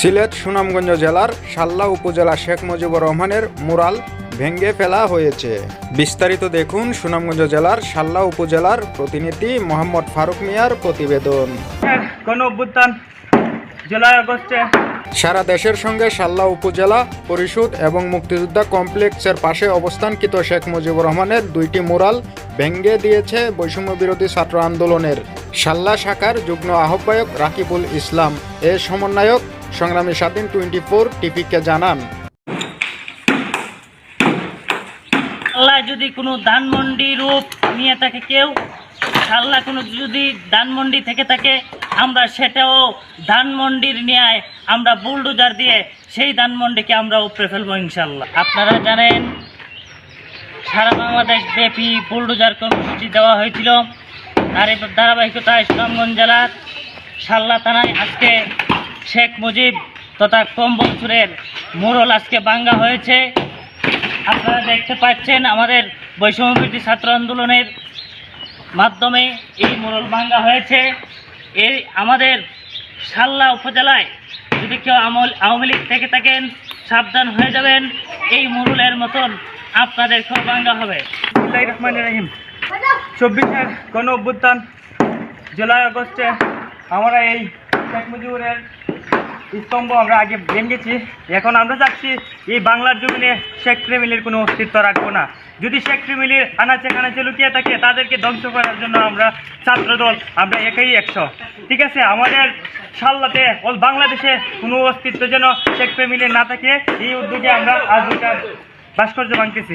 সিলেট সুনামগঞ্জ জেলার সাল্লা উপজেলা শেখ মুজিবুর রহমানের মুরাল ভেঙ্গে ফেলা হয়েছে। বিস্তারিত দেখুন সুনামগঞ্জ জেলার সাল্লা উপজেলার প্রতিনিধি মোহাম্মদ ফারুক মিয়ার প্রতিবেদন। কোন জুলাই আগস্টে। সারা দেশের সঙ্গে সাল্লা উপজেলা পরিষদ এবং মুক্তিযোদ্ধা কমপ্লেক্সের পাশে অবস্থানকৃত শেখ মুজিবুর রহমানের দুইটি মুরাল ভেঙ্গে দিয়েছে বৈষম্য বিরোধী ছাত্র আন্দোলনের। সাল্লা শাখার যুগ্ম আহ্বায়ক রাকিবুল ইসলাম এ সমন্বয়ক সংগ্রামী স্বাধীন টোয়েন্টি ফোর টিপিকে জানান। আল্লাহ যদি কোনো ধানমন্ডি রূপ নিয়ে থাকে কেউ, আল্লাহ কোনো যদি ধানমন্ডি থেকে থাকে, আমরা সেটাও ধানমন্ডির ন্যায় আমরা বুলডোজার দিয়ে সেই ধানমন্ডিকে আমরা উপরে ফেলব ইনশাল্লাহ আপনারা জানেন, সারা বাংলাদেশ ব্যাপী বুলডোজার কর্মসূচি দেওয়া হয়েছিল। তার এই ধারাবাহিকতায় সুনামগঞ্জ জেলার সাল্লা থানায় আজকে শেখ মুজিব তথা কম্বলসুরের মোড়ল আজকে বাঙ্গা হয়েছে। আপনারা দেখতে পাচ্ছেন আমাদের বৈষম্যবৃত্তি ছাত্র আন্দোলনের মাধ্যমে এই মোড়ল ভাঙ্গা হয়েছে। এই আমাদের সাল্লা উপজেলায় যদি কেউ আমল আওয়ামী লীগ থেকে থাকেন, সাবধান হয়ে যাবেন। এই মোড়লের মতন আপনাদেরকেও বাঙ্গা হবে। রহমানির রহিম। চব্বিশের গণ অভ্যুত্থান জুলাই আগস্টে আমরা এই শেখ মুজিবুরের স্তম্ভ আমরা আগে ভেঙেছি এখন আমরা চাচ্ছি এই বাংলার জমিনে শেখ ফ্যামিলির কোনো অস্তিত্ব রাখব না। যদি শেখ ফ্যামিলির আনাচে কানাচে লুকিয়ে থাকে, তাদেরকে ধ্বংস করার জন্য আমরা ছাত্রদল, আমরা একাই একশো। ঠিক আছে, আমাদের সাল্লাতে অল বাংলাদেশে কোনো অস্তিত্ব যেন শেখ ফ্যামিলির না থাকে, এই উদ্যোগে আমরা আজ ভাস্কর্য ভাঙতেছি।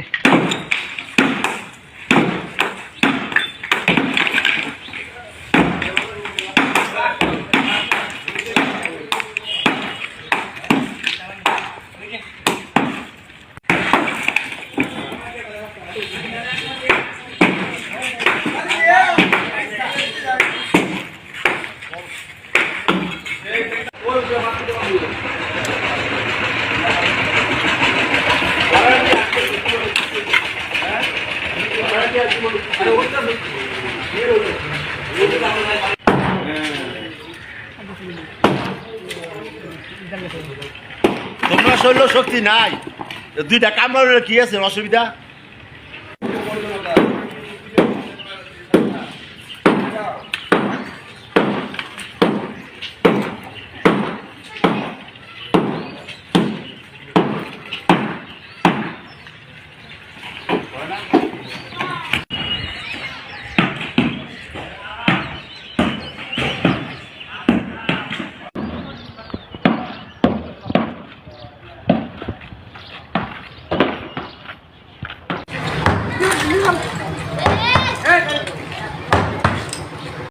তোমরা শৈল শক্তি নাই। দুইটা কামড় কি আছে? অসুবিধা?